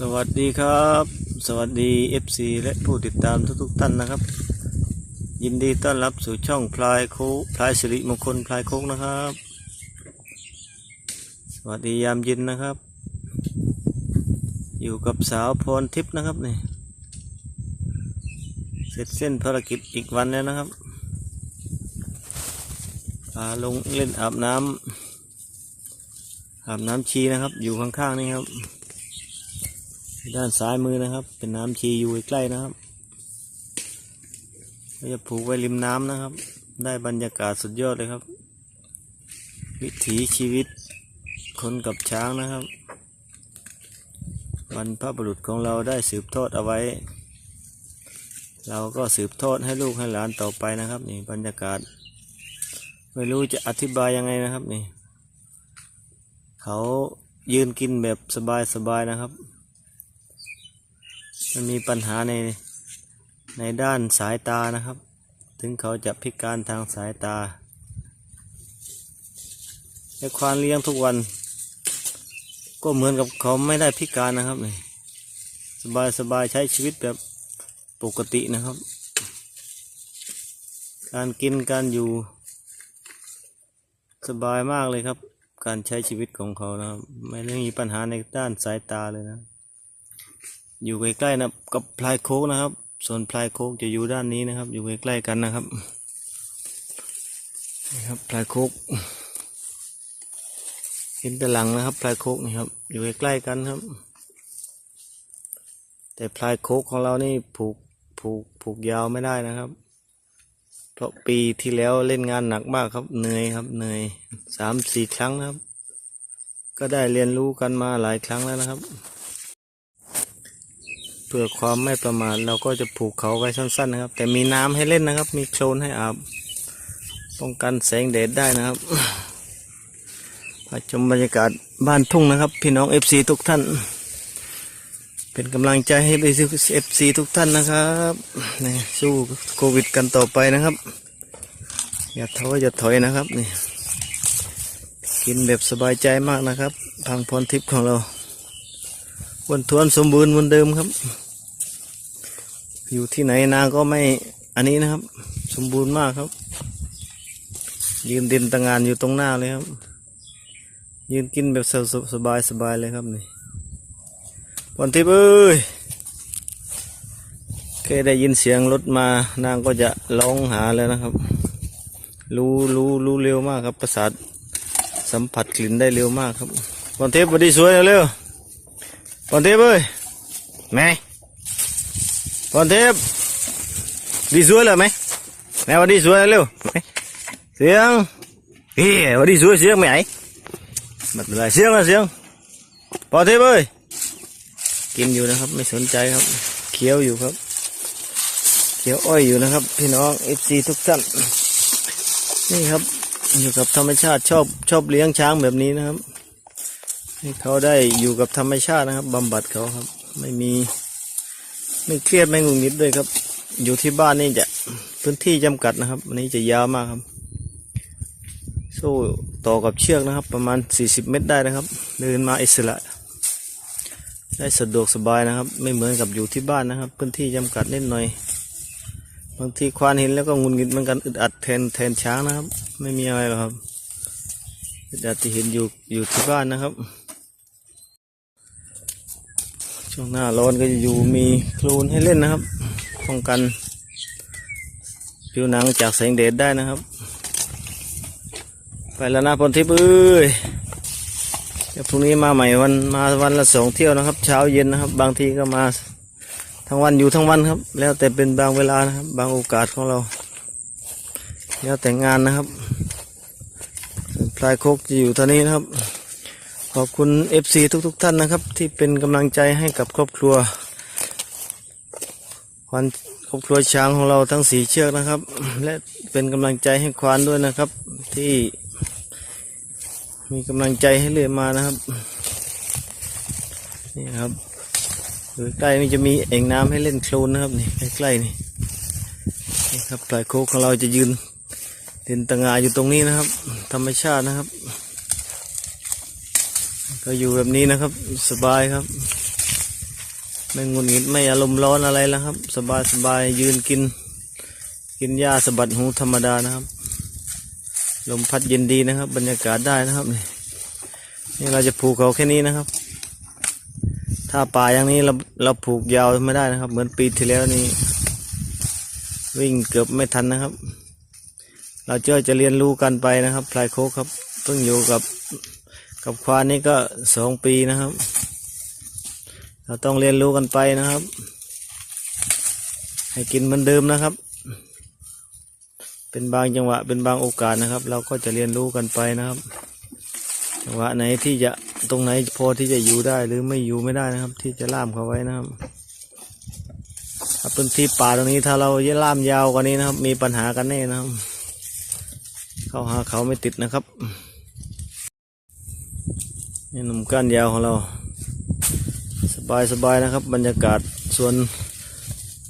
สวัสดีครับ สวัสดี FC และผู้ติดตามทุกๆท่านนะครับ ยินดีต้อนรับสู่ช่องพลายโคกพลายสิริมงคลพลายโคกนะครับ สวัสดียามเย็นนะครับ อยู่กับสาวพรทิพย์นะครับนี่เสร็จเส้นภารกิจอีกวันแล้วนะครับพาลงเล่นอาบน้ำอาบน้ำชีนะครับ อยู่ข้างๆนี่ครับ ด้านซ้ายมือนะครับ เป็นน้ำชีอยู่ใกล้นะครับเราจะผูกไว้ริมน้ำนะครับ ได้บรรยากาศสุดยอดเลยครับ วิถีชีวิตคนกับช้างนะครับบรรพบุรุษของเราได้สืบทอดเอาไว้ เราก็สืบทอดให้ลูกให้หลานต่อไปนะครับ นี่บรรยากาศ ไม่รู้จะอธิบายยังไงนะครับนี่ เขายืนกินแบบสบายๆนะครับ มันมีปัญหาในในด้านสายตานะครับ ถึงเขาจะพิการทางสายตาแต่ควานเลี้ยงทุกวัน ก็เหมือนกับเขาไม่ได้พิการนะครับนี่สบายสบายใช้ชีวิตแบบปกตินะครับ การกินการอยู่ สบายมากเลยครับ การใช้ชีวิตของเขานะครับ ไม่ได้มีปัญหาในด้านสายตาเลยนะ อยู่ใกล้ๆนะกับพลายโคกนะครับ ส่วนพลายโคกจะอยู่ด้านนี้นะครับ อยู่ใกล้ๆกันนะครับนี่ครับพลายโคกเห็นแต่หลังนะครับ พลายโคกนี่ครับ อยู่ใกล้ๆกันครับ แต่พลายโคกของเรานี่ผูกผูกผูกยาวไม่ได้นะครับ เพราะปีที่แล้วเล่นงานหนักมากครับเหนื่อยครับเหนื่อยสามสี่ครั้งนะครับ ก็ได้เรียนรู้กันมาหลายครั้งแล้วนะครับ เพื่อความไม่ประมาทเราก็จะผูกเขาไว้สั้นๆนะครับ แต่มีน้ำให้เล่นนะครับ มีโคลนให้อาบป้องกันแสงแดดได้นะครับมาชมบรรยากาศบ้านทุ่งนะครับ พี่น้องเอฟซีทุกท่าน เป็นกำลังใจให้เอฟซีทุกท่านนะครับนี่สู้โควิดกันต่อไปนะครับ อย่าท้ออย่าถอยนะครับนี่กินแบบสบายใจมากนะครับ ทางพรทิพย์ของเราวันทวนสมบูรณ์เหมือนเดิมครับ อยู่ที่ไหนนาก็ไม่อันนี้นะครับ สมบูรณ์มากครับ ยืนดินตะงานอยู่ตรงหน้าเลยครับ ยืนกินแบบสบายสบายๆเลยครับนี่วันทิพย์เอ้ยแค่ได้ยินเสียงรถมานางก็จะร้องหาแล้วนะครับ รู้รู้รู้เร็วมากครับ ประสาทสัมผัสกลิ่นได้เร็วมากครับวันเทพวัสดีสวยเร็วๆปอนเทพเอ้ยแม่ ปอนเทพดีสวยเลยไหมแม่วันดีสวยเร็วเสียงเฮ้ยวันดีสวยเสียงไหมบัดเลยเสียงนะเสียงปอเทพเอ้ยกินอยู่นะครับ ไม่สนใจครับเคี้ยวอยู่ครับเคี้ยวอ้อยอยู่นะครับ พี่น้องเอฟซีทุกท่านนี่ครับอยู่กับธรรมชาติชอบชอบเลี้ยงช้างแบบนี้นะครับ ให้เขาได้อยู่กับธรรมชาตินะครับบำบัดเขาครับ ไม่มี ไม่เครียดไม่งุนงิดด้วยครับ อยู่ที่บ้านนี่จะพื้นที่จำกัดนะครับอันนี้จะยาวมากครับโซ่ต่อกับเชือกนะครับ ประมาณ 40 เมตรได้นะครับ เดินมาอิสระ ได้สะดวกสบายนะครับ ไม่เหมือนกับอยู่ที่บ้านนะครับ พื้นที่จำกัดนิดหน่อย บางทีควานเห็นแล้วก็งุนงิดเหมือนกันอึดอัดแทนแทนช้างนะครับ ไม่มีอะไรหรอกครับอึดอัดที่เห็นอยู่อยู่ที่บ้านนะครับ ช่วงหน้าร้อนก็จะอยู่มีโคลนให้เล่นนะครับป้องกันผิวหนังจากแสงแดดได้นะครับ ไปแล้วนะพลทิพย์เอ้ยเดี๋ยวพรุ่งนี้มาใหม่วันมาวันละสองเที่ยวนะครับ เช้าเย็นนะครับ บางทีก็มาทั้งวันอยู่ทั้งวันครับ แล้วแต่เป็นบางเวลานะครับ บางโอกาสของเรา แล้วแต่งานนะครับพลายโคกจะอยู่ท่านี้นะครับ ขอบคุณ FC ทุกๆทท่านนะครับ ที่เป็นกำลังใจให้กับครอบครัวควานครอบครัวช้างของเราทั้งสีเชือกนะครับ และเป็นกำลังใจให้ควานด้วยนะครับ ที่มีกำลังใจให้เรื่อยมานะครับนี่ครับอยู่ใกล้นี่จะมีเอ่งน้ำให้เล่นโคลนนะครับนี่ใกล้ๆนี่นี่ครับปลายโคกของเราจะยืนเดินตะงาอยู่ตรงนี้นะครับ ธรรมชาตินะครับ ก็อยู่แบบนี้นะครับ สบายครับ ไม่งุนงิดไม่อารมณ์ร้อนอะไรแล้วครับ สบายสบายยืนกิน กินหญ้าสะบัดหูธรรมดานะครับ ลมพัดเย็นดีนะครับ บรรยากาศได้นะครับ นี่เราจะผูกเขาแค่นี้นะครับ ถ้าป่าอย่างนี้เราเราผูกยาวไม่ได้นะครับ เหมือนปีที่แล้วนี่วิ่งเกือบไม่ทันนะครับ เราเจอจะเรียนรู้กันไปนะครับพลายโคกครับเพิ่งอยู่กับ กับควานนี่ก็สองปีนะครับ เราต้องเรียนรู้กันไปนะครับ ให้กินเหมือนเดิมนะครับ เป็นบางจังหวะเป็นบางโอกาสนะครับ เราก็จะเรียนรู้กันไปนะครับจังหวะไหนที่จะตรงไหนพอที่จะอยู่ได้หรือไม่อยู่ไม่ได้นะครับ ที่จะล่ามเขาไว้นะครับถ้าเป็นที่ป่าตรงนี้ถ้าเราเยล่ามยาวกว่านี้นะครับ มีปัญหากันแน่นะครับ เข้าหาเขาไม่ติดนะครับ นี่หนุ่มก้านยาวของเรา สบายสบายนะครับ บรรยากาศส่วน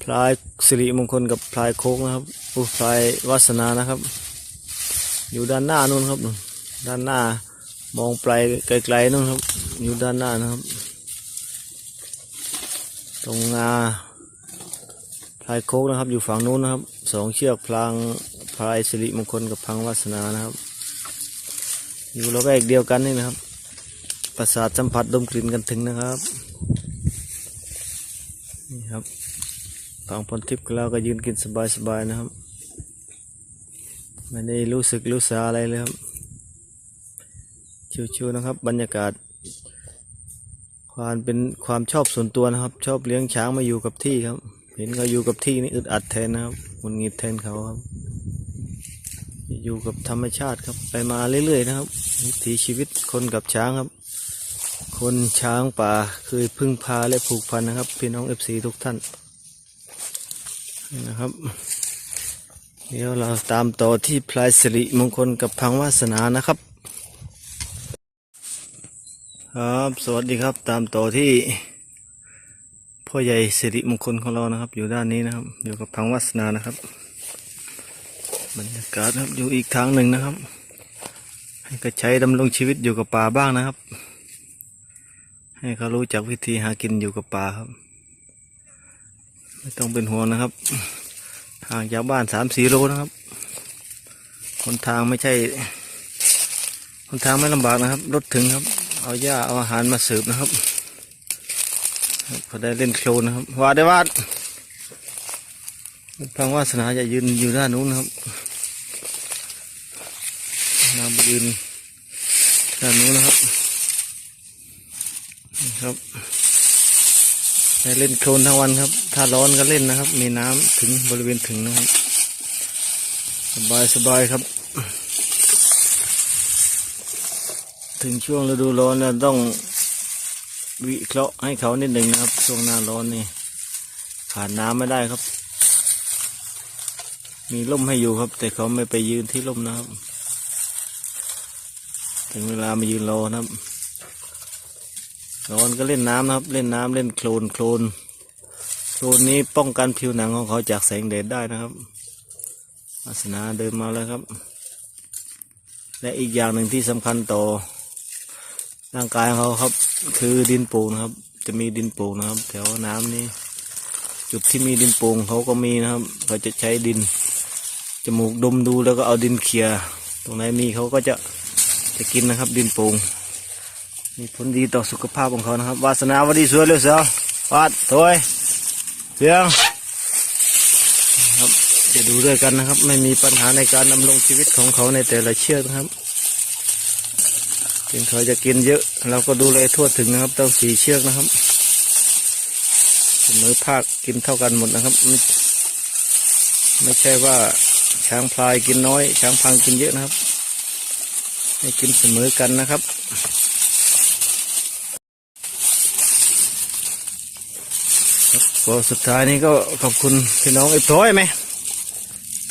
พลายสิริมงคลกับพลายโค้งนะครับผู้พลายวาสนานะครับ อยู่ด้านหน้านู่นครับด้านหน้ามองไปไกลๆนู่นครับ อยู่ด้านหน้านะครับ ตรงนาพลายโค้งนะครับ อยู่ฝั่งนู้นนะครับสองเชือกพลางพลายสิริมงคลกับพังวาสนานะครับ อยู่ระแวกเดียวกันนี่นะครับ ประสาทสัมผัสดมกลิ่นกันถึงนะครับนี่ครับฝั่งพลทิพย์เราก็ยืนกินสบายๆนะครับไม่ได้รู้สึกรู้สาอะไรเลยครับ ชิวๆนะครับ บรรยากาศ ความเป็นความชอบส่วนตัวนะครับ ชอบเลี้ยงช้างมาอยู่กับที่ครับ เห็นเขาอยู่กับที่นี่อึดอัดแทนนะครับหงุนงิดแทนเขาครับ อยู่กับธรรมชาติครับ ไปมาเรื่อยๆนะครับวิถีชีวิตคนกับช้างครับ คนช้างป่าเคยพึ่งพาและผูกพันนะครับ พี่น้องเอฟซีทุกท่านนะครับ เดี๋ยวเราตามต่อที่พลายสิริมงคลกับพังวาสนานะครับ ครับสวัสดีครับตามต่อที่พ่อใหญ่สิริมงคลของเรานะครับ อยู่ด้านนี้นะครับ อยู่กับพังวาสนานะครับบรรยากาศนะครับอยู่อีกทางหนึ่งนะครับ ให้กระใช้ดำรงชีวิตอยู่กับป่าบ้างนะครับ ให้เขารู้จักวิธีหากินอยู่กับป่าครับ ไม่ต้องเป็นห่วงนะครับ ห่างจากบ้านสามสี่โลนะครับคนทางไม่ใช่คนทางไม่ลำบากนะครับ รถถึงครับ เอาหญ้าเอาอาหารมาเสิร์ฟนะครับเขาได้เล่นโคลนนะครับวาดได้วาดพังวาสนาจะยืนอยู่ด้านนู้นครับนำไปยืนด้านนู้นนะครับ ครับเล่นโคลนทั้งวันครับ ถ้าร้อนก็เล่นนะครับ มีน้ำถึงบริเวณถึงนะครับ สบายสบายครับ ถึงช่วงฤดูร้อนเราต้องวิเคราะห์ให้เขานิดหนึ่งนะครับ ช่วงหน้าร้อนนี่ขาดน้ำไม่ได้ครับ มีร่มให้อยู่ครับ แต่เขาไม่ไปยืนที่ร่มนะครับ ถึงเวลามายืนรอนะครับ ร้อนก็เล่นน้ำนะครับ เล่นน้ำเล่นโคลนโคลนโคลนนี้ป้องกันผิวหนังของเขาจากแสงแดดได้นะครับวาสนาเดินมาแล้วครับ และอีกอย่างหนึ่งที่สำคัญต่อร่างกายของเขาครับ คือดินปูนะครับ จะมีดินปูนะครับ แถวน้ำนี้ จุดที่มีดินปูนเขาก็มีนะครับเขาจะใช้ดินจมูกดมดูแล้วก็เอาดินเขี่ยตรงไหนมีเขาก็จะจะกินนะครับ ดินปูน มีผลดีต่อสุขภาพของเขานะครับ วาสนาวดีสวยเลยเสือวาดถอยเสียงครับจะดูด้วยกันนะครับ ไม่มีปัญหาในการดำรงชีวิตของเขาในแต่ละเชือกนะครับถึงเขาจะกินเยอะ เราก็ดูแลทั่วถึงนะครับต้องสี่เชือกนะครับเสมอภาคกินเท่ากันหมดนะครับ ไม่ไม่ใช่ว่าช้างพลายกินน้อย ช้างพังกินเยอะนะครับ ให้กินเสมอกันนะครับ ครับ ก็สุดท้ายนี้ก็ขอบคุณพี่น้องเอฟร้อยไหม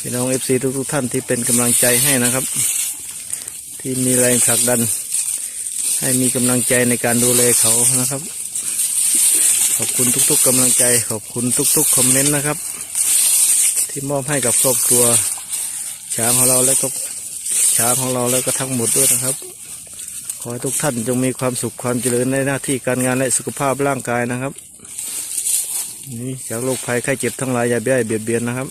พี่น้องเอฟซีทุกทุกๆท่านที่เป็นกำลังใจให้นะครับ ที่มีแรงผลักดัน ให้มีกำลังใจในการดูแลเขานะครับ ขอบคุณทุกๆกำลังใจ ขอบคุณทุกๆคอมเมนต์นะครับ ที่มอบให้กับครอบครัวช้างของเราและก็ช้างของเราแล้วก็ทั้งหมดด้วยนะครับ ขอให้ทุกท่านจงมีความสุขความเจริญในหน้าที่การงานและสุขภาพร่างกายนะครับ นี่จากโรคภัยไข้เจ็บทั้งหลายอย่าเบี้ยเบียดเบียนนะครับ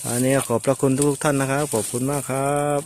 ท่านี้ขอบพระคุณทุกท่านนะครับ ขอบคุณมากครับ